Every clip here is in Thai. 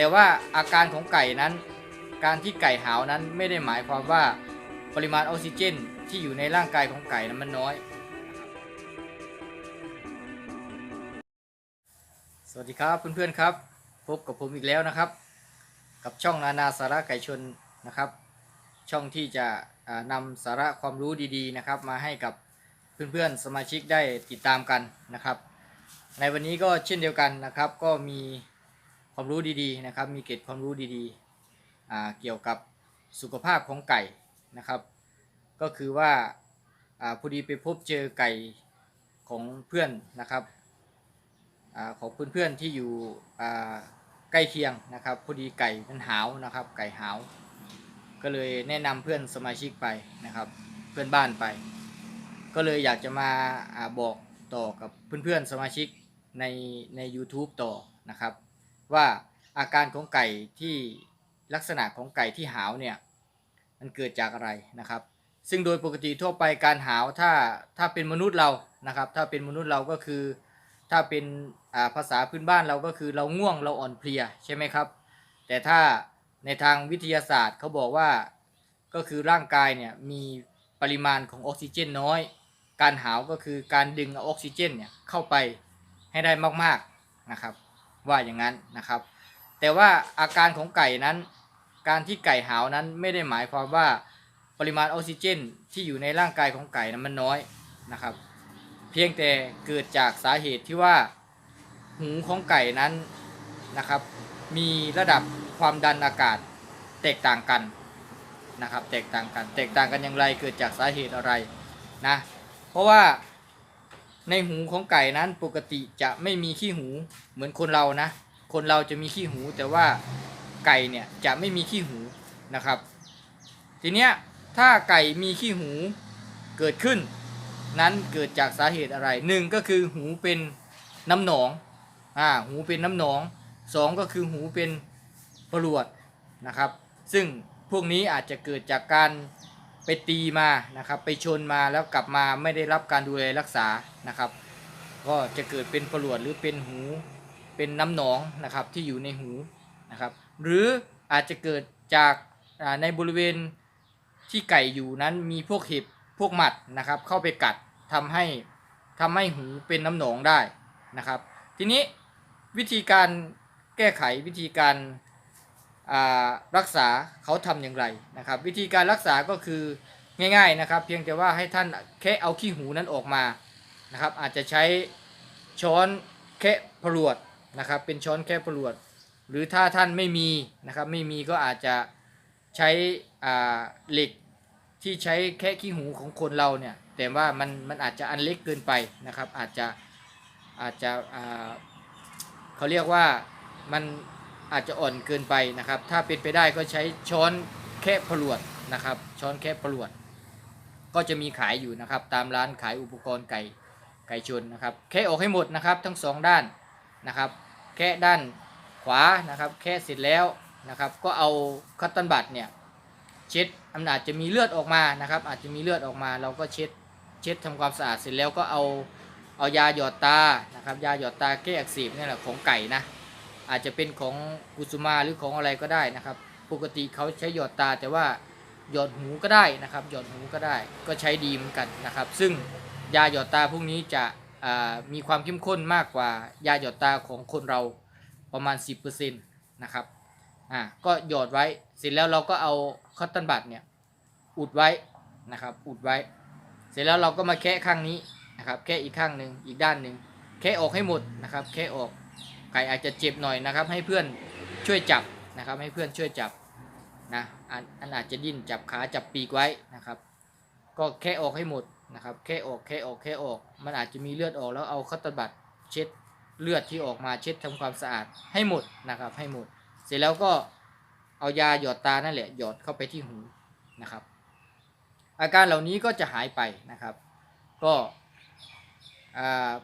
แต่ว่าอาการของไก่นั้น การที่ไก่หาวนั้นไม่ได้หมายความว่าปริมาณออกซิเจน ที่อยู่ในร่างกายของไก่นั้นมันน้อย สวัสดีครับเพื่อนๆครับ พบกับผมอีกแล้วนะครับ กับช่องนานาสาระไก่ชนนะครับ ช่องที่จะนำสาระความรู้ดีๆนะครับ มาให้กับเพื่อนๆสมาชิกได้ติดตามกันนะครับ ในวันนี้ก็เช่นเดียวกันนะครับ ก็มี ความรู้ดีๆนะครับ มีเกร็ดความรู้ดีๆเกี่ยวกับสุขภาพของไก่นะครับ ก็คือว่าพอดีไปพบเจอไก่ของเพื่อนนะครับอของเพื่อนๆที่อยู่ใกล้เคียงนะครับ พอดีไก่มันหาวนะครับ ไก่หาว ก็เลยแนะนำเพื่อนสมาชิกไปนะครับ เพื่อนบ้านไป ก็เลยอยากจะมาอาบอกต่อกับเพื่อนๆสมาชิกในใน u t u b e ต่อนะครับ ว่าอาการของไก่ที่ลักษณะของไก่ที่หาวเนี่ยมันเกิดจากอะไรนะครับ ซึ่งโดยปกติทั่วไปการหาวถ้าถ้าเป็นมนุษย์เรานะครับ ถ้าเป็นมนุษย์เราก็คือ ถ้าเป็นาภาษาพื้นบ้านเราก็คือเราง่วงเราอ่อนเพลียใช่ไหมครับ แต่ถ้าในทางวิทยาศาสตร์เขาบอกว่าก็คือร่างกายเนี่ยมีปริมาณของออกซิเจนน้อย การหาวก็คือการดึงอออกซิเจนเนี่ยเข้าไปให้ได้มากๆนะครับ ว่าอย่างนั้นนะครับ แต่ว่าอาการของไก่นั้น การที่ไก่หาวนั้นไม่ได้หมายความว่าปริมาณออกซิเจนที่อยู่ในร่างกายของไก่นั้นมันน้อยนะครับ เพียงแต่เกิดจากสาเหตุที่ว่าหูของไก่นั้นนะครับ มีระดับความดันอากาศแตกต่างกันนะครับ แตกต่างกัน แตกต่างกันอย่างไรเกิดจากสาเหตุอะไรนะ เพราะว่า ในหูของไก่นั้นปกติจะไม่มีขี้หูเหมือนคนเรานะ คนเราจะมีขี้หู แต่ว่าไก่เนี่ยจะไม่มีขี้หูนะครับ ทีเนี้ยถ้าไก่มีขี้หูเกิดขึ้น นั้นเกิดจากสาเหตุอะไรหนึ่งก็คือหูเป็นน้ำหนองอ่าหูเป็นน้ำหนองสองก็คือหูเป็นปรวดนะครับ ซึ่งพวกนี้อาจจะเกิดจากการ ไปตีมานะครับไปชนมาแล้วกลับมาไม่ได้รับการดูแลรักษานะครับ ก็จะเกิดเป็นปรวดหรือเป็นหูเป็นน้ำหนองนะครับที่อยู่ในหูนะครับ หรืออาจจะเกิดจากในบริเวณที่ไก่อยู่นั้นมีพวกเห็บพวกหมัดนะครับ เข้าไปกัดทำให้ทำให้หูเป็นน้ำหนองได้นะครับ ทีนี้วิธีการแก้ไขวิธีการ รักษาเขาทำอย่างไรนะครับ วิธีการรักษาก็คือง่ายๆนะครับ เพียงแต่ว่าให้ท่านแค่เอาขี้หูนั้นออกมานะครับ อาจจะใช้ช้อนแค่ผลวดนะครับ เป็นช้อนแค่ผลวด หรือถ้าท่านไม่มีนะครับไม่มีก็อาจจะใช้เหล็กที่ใช้แค่ขี้หูของคนเราเนี่ยแต่ว่ามันมันอาจจะอันเล็กเกินไปนะครับ อาจจะอาจจะเขาเรียกว่ามัน อาจจะอ่อนเกินไปนะครับ ถ้าเป็นไปได้ก็ใช้ช้อนแค่ผลวดนะครับ ช้อนแค่ผลวด ก็จะมีขายอยู่นะครับ ตามร้านขายอุปกรณ์ไก่ไก่ชนนะครับ แค่ออกให้หมดนะครับ ทั้งสองด้านนะครับ แค่ด้านขวานะครับ แค่เสร็จแล้วนะครับ ก็เอาคัตตันบัตเนี่ยเช็ดมันอาจจะมีเลือดออกมานะครับ อาจจะมีเลือดออกมา เราก็เช็ดเช็ดทำความสะอาดเสร็จแล้วก็เอาเอายาหยอดตานะครับ ยาหยอดตาแก้อักเสบนี่แหละของไก่นะ อาจจะเป็นของกุสุมาหรือของอะไรก็ได้นะครับ ปกติเขาใช้หยอดตาแต่ว่าหยอดหูก็ได้นะครับ หยอดหูก็ได้ก็ใช้ดีเหมือนกันนะครับ ซึ่งยาหยอดตาพวกนี้จะมีความเข้มข้นมากกว่ายาหยอดตาของคนเราประมาณ 10%นะครับอ่าก็หยอดไว้เสร็จแล้วเราก็เอาคอตตอนบัดเนี่ยอุดไว้นะครับอุดไว้ เสร็จแล้วเราก็มาแคะข้างนี้นะครับแคะอีกข้างหนึ่งอีกด้านหนึ่งแคะออกให้หมดนะครับแคะออก ไก่อาจจะเจ็บหน่อยนะครับ ให้เพื่อนช่วยจับนะครับ ให้เพื่อนช่วยจับนะอันอาจจะดิ้นจับขาจับปีกไว้นะครับ ก็แค่ออกให้หมดนะครับ แค่ออกแค่ออกแค่ออก มันอาจจะมีเลือดออกแล้วเอาคัตเตอร์บัตเช็ดเลือดที่ออกมาเช็ดทำความสะอาดให้หมดนะครับ ให้หมด เสร็จแล้วก็เอายาหยอดตานั่นแหละหยอดเข้าไปที่หูนะครับ อาการเหล่านี้ก็จะหายไปนะครับ ก็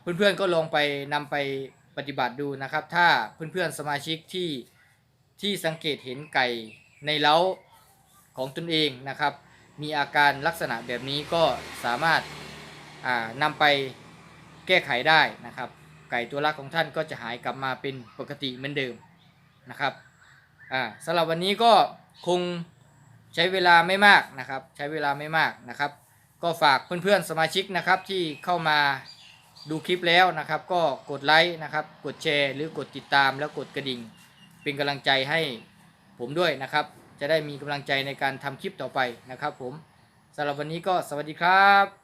เพื่อนๆก็ลองไปนำไป ปฏิบัติดูนะครับ ถ้าเพื่อนๆสมาชิกที่ที่สังเกตเห็นไก่ในเล้าของตนเองนะครับ มีอาการลักษณะแบบนี้ก็สามารถานำไปแก้ไขได้นะครับ ไก่ตัวรักของท่านก็จะหายกลับมาเป็นปกติเหมือนเดิมนะครับสำหรับวันนี้ก็คงใช้เวลาไม่มากนะครับ ใช้เวลาไม่มากนะครับ ก็ฝากเพื่อนๆสมาชิกนะครับที่เข้ามา ดูคลิปแล้วนะครับ ก็กดไลค์นะครับ กดแชร์หรือกดติดตามแล้วกดกระดิ่ง เป็นกำลังใจให้ผมด้วยนะครับ จะได้มีกำลังใจในการทำคลิปต่อไปนะครับ ผมสำหรับวันนี้ก็สวัสดีครับ